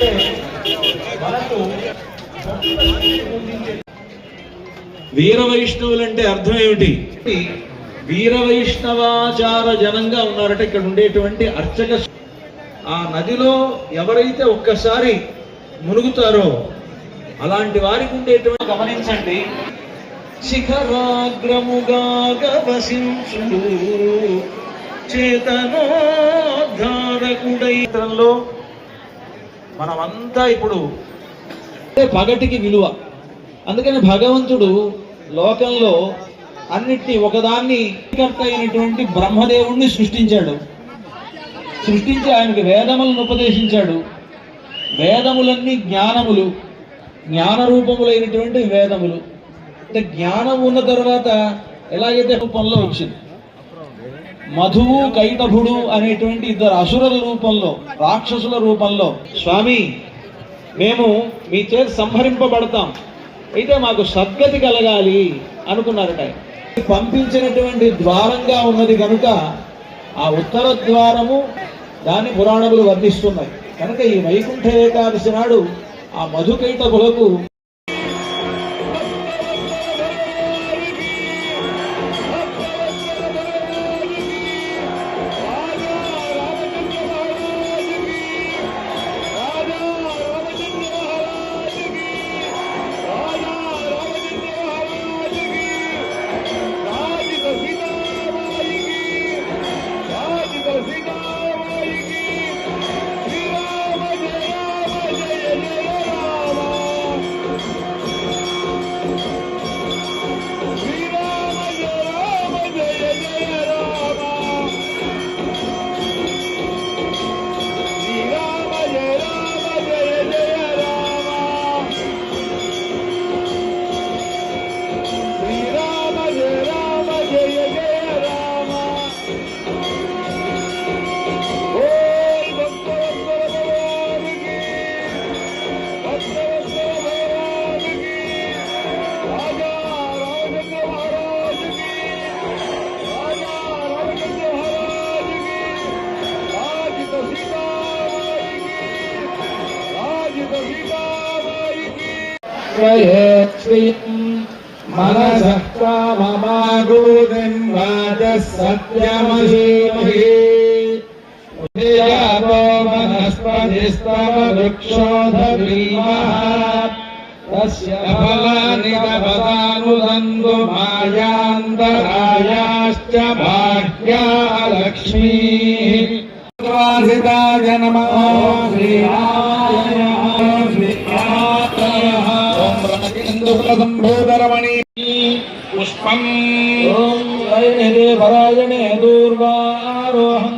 అంటే మనకు వీర వైష్ణవులంటే అర్థం ఏమిటి? వీర వైష్ణవాచార జనంగా ఉన్నారట ఇక్కడ ఉండేటువంటి అర్చక ఆ నదిలో ఎవరైతే ఒక్కసారి మునుగుతారో అలాంటి వారికి ఉండేటువంటి గమనించండి. శిఖరాగ్రముగా గవసించు చేతనోద్ధారకుడైతంలో మనమంతా ఇప్పుడు అంటే పగటికి విలువ. అందుకని భగవంతుడు లోకంలో అన్నిటినీ ఒకదాన్ని కర్త అయినటువంటి బ్రహ్మదేవుణ్ణి సృష్టించాడు. సృష్టించి ఆయనకు వేదములను ఉపదేశించాడు. వేదములన్నీ జ్ఞానములు. జ్ఞాన రూపములైనటువంటి వేదములు. అంటే జ్ఞానం ఉన్న తర్వాత ఎలాగైతే రూపంలో వచ్చింది? మధువు కైటభుడు అనేటువంటి ఇద్దరు అసురుల రూపంలో రాక్షసుల రూపంలో స్వామి మేము మీ చేతి సంహరింపబడతాం. అయితే మాకు సద్గతి కలగాలి అనుకున్నారట పంపించినటువంటి ద్వారంగా ఉన్నది కనుక ఆ ఉత్తర ద్వారము దాని పురాణములు వర్ణిస్తున్నాయి. కనుక ఈ వైకుంఠ ఏకాదశి నాడు ఆ మధుకైటభులకు मनसः काममागोदिं वाचः सत्यमहीमहि उदयातो वनस्पतिस्तव वृक्षोधवीमः तस्य फलानि तपदानुदन्तु मायान्तरायाश्च भाग्या लक्ष्मीः वासिताय పుష్పం. ఓం వైణదే పరాయణే దూర్వారోహం.